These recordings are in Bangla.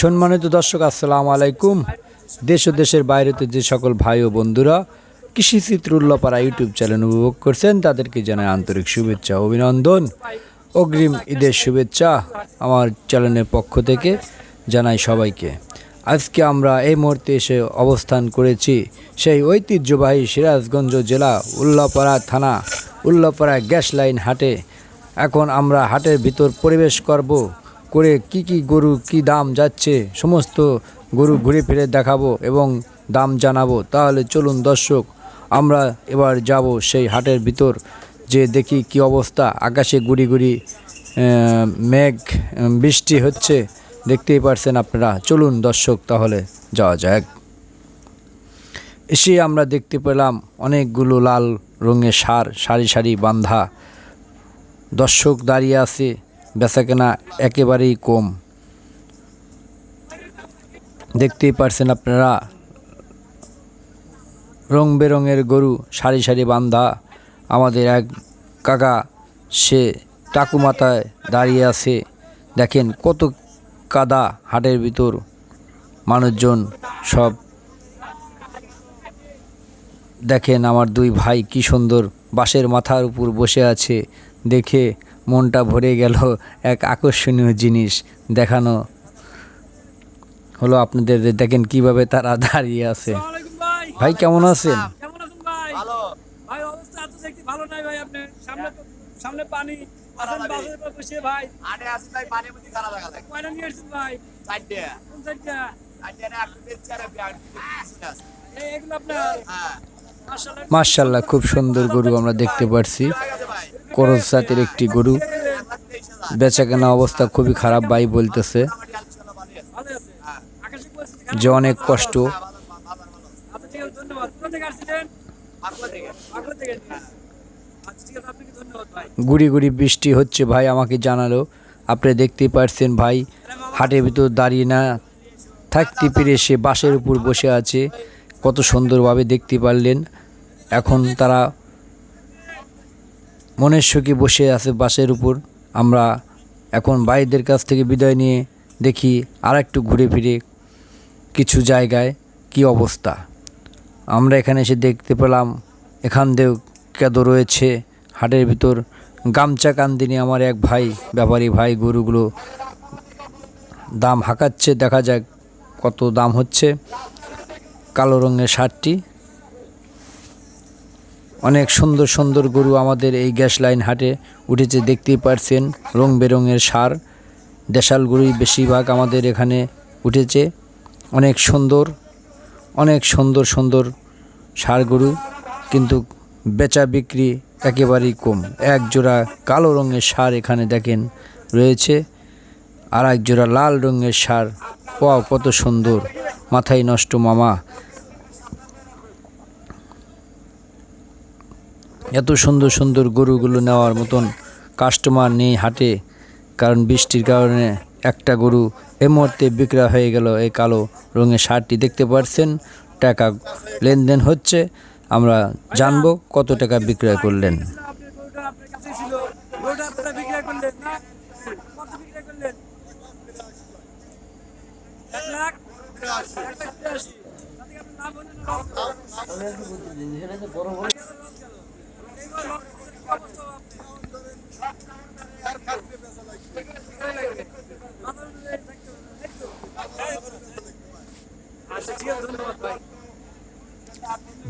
সম্মানিত দর্শক, আসসালাম আলাইকুম। দেশ ও দেশের বাইরেতে যে সকল ভাই ও বন্ধুরা কৃষি চিত্র উল্লাপাড়া ইউটিউব চ্যানেল উপভোগ করছেন, তাদেরকে জানাই আন্তরিক শুভেচ্ছা অভিনন্দন। অগ্রিম ঈদের শুভেচ্ছা আমার চ্যানেলের পক্ষ থেকে জানাই সবাইকে। আজকে আমরা এই মুহূর্তে এসে অবস্থান করেছি সেই ঐতিহ্যবাহী সিরাজগঞ্জ জেলা উল্লাপাড়া থানা, উল্লাপাড়া গ্যাস লাইন হাটে। এখন আমরা হাটের ভিতর পরিবেশ করব। করে কি কি গরু, কি দাম যাচ্ছে, সমস্ত গরু ঘুরে ফিরে দেখাবো এবং দাম জানাব। তাহলে চলুন দর্শক, আমরা এবার যাব সেই হাটের ভিতর, যে দেখি কি অবস্থা। আকাশে গুড়ি গুড়ি মেঘ, বৃষ্টি হচ্ছে, দেখতেই পারছেন আপনারা। চলুন দর্শক, তাহলে যাওয়া যাক। এসে আমরা দেখতে পেলাম অনেকগুলো লাল রঙের সার, সারি সারি বান্ধা দর্শক দাঁড়িয়ে আছে বেচাকেনা একেবারেই কম। দেখতেই পারছেন আপনারা, রং বেরঙের গরু সারি সারি বান্ধা আমাদের এক কাকা, সে টাকু মাথায় দাঁড়িয়ে আছে। দেখেন কত কাদা হাটের ভিতর মানুষজন সব। দেখেন আমার দুই ভাই কি সুন্দর বাঁশের মাথার উপর বসে আছে, দেখে মনটা ভরে গেল এক আকর্ষণীয় জিনিস দেখানো। হলো আপনাদের দেখেন কীভাবে তারা দাঁড়িয়ে আছে। ভাই। কেমন আছেন? ভাই? ভালো। ভাই অবস্থা এত দেখতে ভালো নাই ভাই আপনি সামনে সামনে পানি। আছেন বাসের উপর বসে ভাই। আটে ভাই পানির খারাপ লাগা থাকে কয়টা নিয়ে এসেছেন ভাই? কোন সাইডটা চারটে না একটু দিচ্ছে আর বিয়ার পিছনে আছে এই এগুলো আপনার? হ্যাঁ। মার্শাল্লাহ খুব সুন্দর গরু আমরা দেখতে পারছি। করজ জাতের একটি গরু। তেইশ হাজার বেচা কেনা অবস্থা খুবই খারাপ ভাই বলতেছে। যে অনেক কষ্ট। গুড়ি গুড়ি বৃষ্টি হচ্ছে ভাই, আমাকে জানালো। আপনি দেখতেই পারছেন ভাই, হাটের ভিতর দাঁড়িয়ে না থাকতে পেরে সে বাসের উপর বসে আছে। কত সুন্দরভাবে দেখতে পারলেন। এখন তারা মনের সুখে বসে আছে বাসের উপর। আমরা এখন ভাইদের কাছ থেকে বিদায় নিয়ে দেখি আর একটু ঘুরে ফিরে কিছু জায়গায় কি অবস্থা। আমরা এখানে এসে দেখতে পেলাম, এখান দিয়েও কেদো রয়েছে হাটের ভিতর। গামচা কান্দিনি আমার এক ভাই, ব্যাপারী ভাই গরুগুলো দাম হাঁকাচ্ছে, দেখা যাক কত দাম হচ্ছে। কালো রঙের শার্টটি অনেক সুন্দর সুন্দর গরু আমাদের এই গ্যাস লাইন হাটে উঠেছে, দেখতেই পারছেন, রং বেরঙের সার। দেশাল গরুই বেশিরভাগ আমাদের এখানে উঠেছে। অনেক সুন্দর অনেক সুন্দর সুন্দর সার গরু, কিন্তু বেচা বিক্রি একেবারেই কম। এক জোড়া কালো রঙের সার এখানে দেখেন রয়েছে, আর এক জোড়া লাল রঙের সার। ওয়াও, কত সুন্দর, মাথায় নষ্ট মামা। এত সুন্দর সুন্দর গরুগুলো নেওয়ার মতন কাস্টমার নেই হাটে, কারণ বৃষ্টির কারণে একটা গরু এই মুহূর্তে বিক্রয় হয়ে গেল এই কালো রঙের শার্টটি। দেখতে পাচ্ছেন টাকা লেনদেন হচ্ছে, আমরা জানব কত টাকা বিক্রয় করলেন।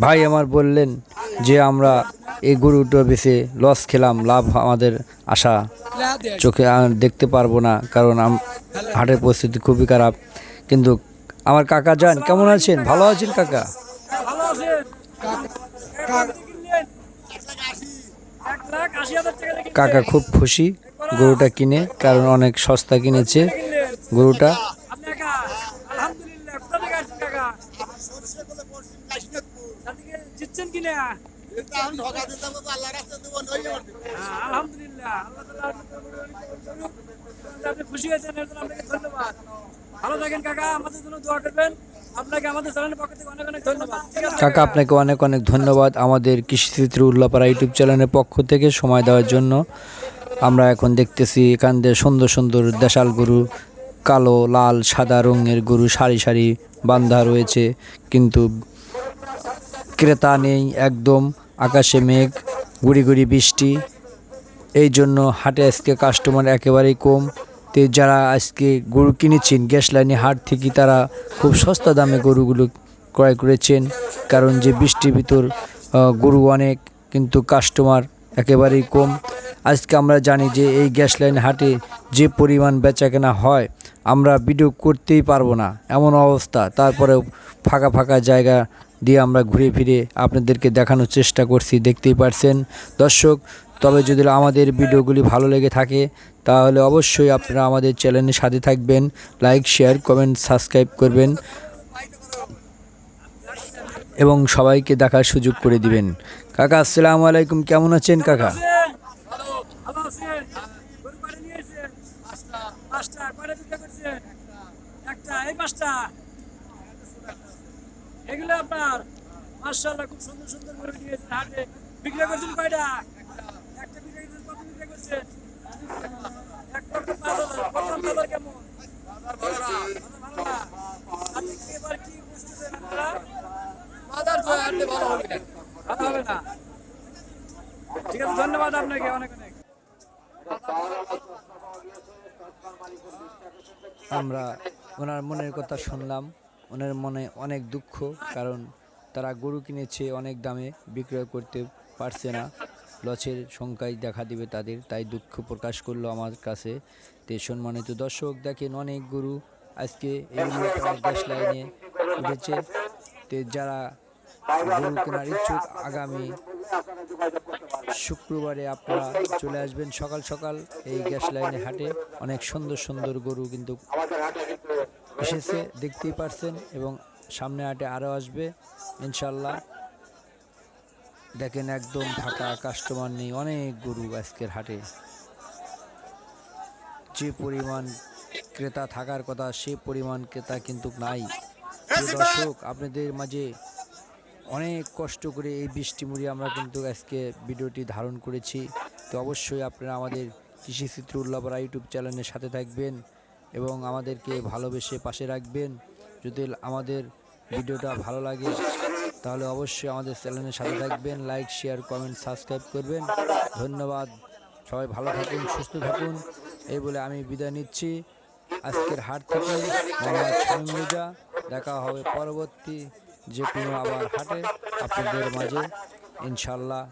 ভাই আমার বললেন যে আমরা এই গরুটা বেছে লস খেলাম, লাভ আমাদের আশা। চোখে দেখতে পারব না, কারণ হাটের পরিস্থিতি খুবই খারাপ। কিন্তু আমার কাকা যান, কেমন আছেন? ভালো আছেন কাকা কাকা খুব খুশি গরুটা কিনে, কারণ অনেক সস্তা কিনেছে গরুটা। ভালো থাকেন কাকা আমাদের জন্য দোয়া করবেন কাকা, আপনাকে অনেক অনেক ধন্যবাদ আমাদের কৃষিচিত্র উল্লাপাড়া ইউটিউব চ্যানেলের পক্ষ থেকে সময় দেওয়ার জন্য। আমরা এখন দেখতেছি এখান দিয়ে সুন্দর সুন্দর দেশাল গরু, কালো, লাল, সাদা রঙের গরু সারি সারি বান্ধা রয়েছে। কিন্তু ক্রেতা নেই, একদম আকাশে মেঘ, গুড়ি গুড়ি বৃষ্টি। এই জন্য হাটে আজকে কাস্টমার একেবারেই কম। তো যারা আজকে গরু কিনেছেন, গ্যাস লাইনে হাট থেকে তারা খুব সস্তা দামে গরুগুলো ক্রয় করেছেন। কারণ যে বৃষ্টির ভিতর গরু অনেক, কিন্তু কাস্টমার একেবারেই কম। আজকে আমরা জানি যে এই গ্যাস লাইন হাটে যে পরিমাণ বেচা কেনা হয়, আমরা ভিডিও করতেই পারব না। এমন অবস্থা। তারপরেও ফাঁকা ফাঁকা জায়গা দিয়ে আমরা ঘুরে ফিরে আপনাদেরকে দেখানোর চেষ্টা করছি, দেখতেই পারছেন। দর্শক তবে যদি আমাদের ভিডিওগুলি ভালো লেগে থাকে, তাহলে অবশ্যই আপনারা আমাদের চ্যানেলের সাথে থাকবেন, লাইক, শেয়ার, কমেন্ট, সাবস্ক্রাইব করবেন এবং সবাইকে দেখার সুযোগ করে দিবেন। কাকা, আসসালামু আলাইকুম, কেমন আছেন কাকা? একটা খুব সুন্দর সুন্দর গরু নিয়ে এসেছেন হাটে। বিক্রি করছেন কয়টা? ঠিক আছে ধন্যবাদ আপনাকে অনেক অনেক আমরা ওনার মনের কথা শুনলাম। ওনার মনে অনেক দুঃখ, কারণ তারা গরু কিনেছে, অনেক দামে বিক্রয় করতে পারছে না। লসের সংখ্যায় দেখা দিবে তাদের, তাই দুঃখ প্রকাশ করল আমার কাছে। তে সম্মানিত দর্শক, দেখেন অনেক গুরু আজকে লাইনে উঠেছে। তে যারা গরু কেনার ইচ্ছুক, আগামী শুক্রবারে আপনারা চলে আসবেন সকাল সকাল এই গ্যাস লাইনে হাটে। অনেক সুন্দর সুন্দর গরু কিন্তু এসেছে, দেখতেই পারছেন এবং সামনে হাটে আরও আসবে, ইনশাল্লাহ। দেখেন একদম ফাঁকা কাস্টমার নেই অনেক গরু আজকের হাটে। যে পরিমাণ ক্রেতা থাকার কথা সে পরিমাণ ক্রেতা কিন্তু নাই। দর্শক আপনাদের মাঝে অনেক কষ্ট করে এই বৃষ্টি মুড়ি আমরা কিন্তু আজকে ভিডিওটি ধারণ করেছি। তো অবশ্যই আপনারা আমাদের কৃষি চিত্র উল্লাপরা ইউটিউব চ্যানেলের সাথে থাকবেন এবং আমাদেরকে ভালোবেসে পাশে রাখবেন। যদি আমাদের ভিডিওটা ভালো লাগে তাহলে অবশ্যই আমাদের চ্যানেলের সাথে থাকবেন লাইক শেয়ার কমেন্ট সাবস্ক্রাইব করবেন। ধন্যবাদ। সবাই ভালো থাকুন, সুস্থ থাকুন। এই বলে আমি বিদায় নিচ্ছি। আজকের হাট থেকে মোহাম্মদ দেখা হবে পরবর্তী যে কোনো আবার হাটে আপনাদের মাঝে। ইনশাল্লাহ